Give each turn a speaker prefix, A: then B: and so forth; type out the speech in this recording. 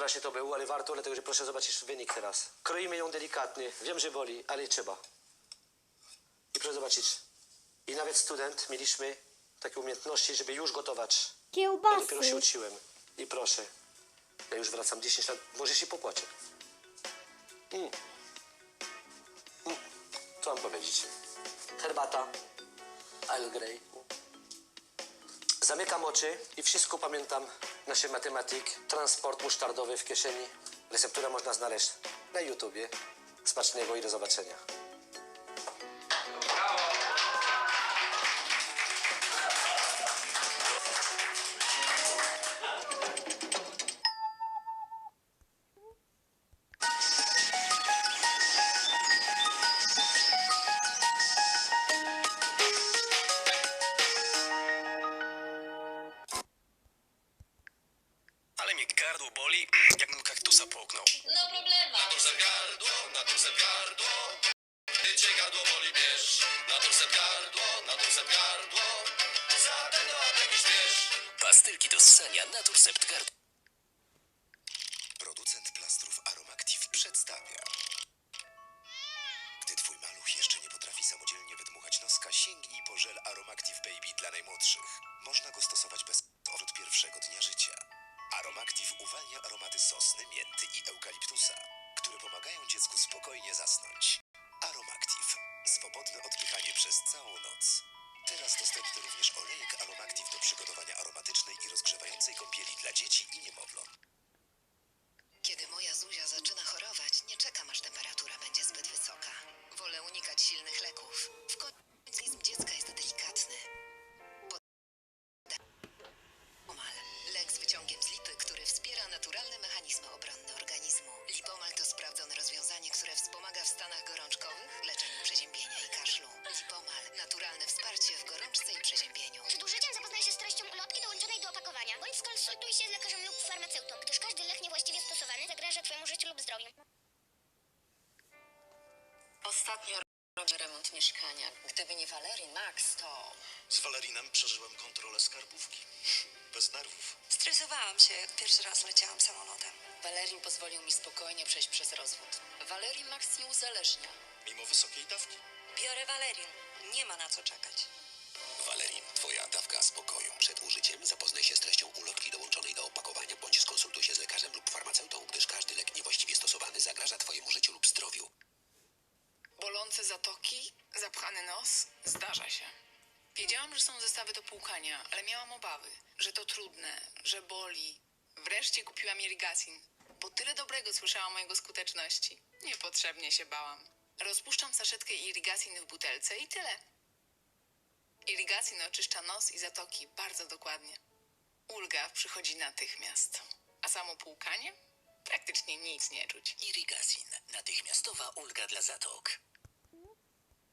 A: strasznie to było, ale warto, dlatego że proszę zobaczyć wynik teraz. Kroimy ją delikatnie. Wiem, że boli, ale trzeba. I proszę zobaczyć. I nawet student mieliśmy takie umiejętności, żeby już gotować. Ja dopiero się
B: Kiełbasy.
A: uczyłem. I proszę. Ja już wracam 10 lat. Może się popłaczę. Mm. Mm. Co mam powiedzieć? Herbata. Earl Grey. Zamykam oczy i wszystko pamiętam. Nasze matematyk, transport musztardowy w kieszeni. Recepturę można znaleźć na YouTubie. Smacznego i do zobaczenia.
C: Mnie gardło boli, jakbym kaktusa połknął.
D: No problema.
C: Natur gardło, natur gardło. Ty cię gardło boli, bierz. Natur gardło, natur gardło. Za ten dodatek śmiesz. Pastylki do ssania Naturcept Gardło.
E: Producent plastrów Aromactive przedstawia. Gdy twój maluch jeszcze nie potrafi samodzielnie wydmuchać noska, sięgnij po żel Aromactive Baby dla najmłodszych. Można go stosować bez od pierwszego dnia życia. Aromactive uwalnia aromaty sosny, mięty i eukaliptusa, które pomagają dziecku spokojnie zasnąć. Aromactive. Swobodne odpychanie przez całą noc. Teraz dostępny również olejek Aromactive
D: Ostatnio robię remont mieszkania. Gdyby nie Valerie Max, to...
E: Z Walerinem przeżyłem kontrolę skarbówki. Bez nerwów.
F: Stresowałam się, jak pierwszy raz leciałam samolotem.
D: Valerin pozwolił mi spokojnie przejść przez rozwód. Valerie Max nie uzależnia.
E: Mimo wysokiej dawki.
F: Biorę Valerin. Nie ma na co czekać.
E: Valerin, twoja dawka spokoju. Przed użyciem zapoznaj się z treścią ulotki dołączonej
G: Bolące zatoki, zapchany nos, zdarza się. Wiedziałam, że są zestawy do płukania, ale miałam obawy, że to trudne, że boli. Wreszcie kupiłam Irrigacin, bo tyle dobrego słyszałam o jego skuteczności. Niepotrzebnie się bałam. Rozpuszczam saszetkę Irrigacin w butelce i tyle. Irrigacin oczyszcza nos i zatoki bardzo dokładnie. Ulga przychodzi natychmiast. A samo płukanie? Praktycznie nic nie czuć.
C: Irrigacin. Natychmiastowa ulga dla zatok.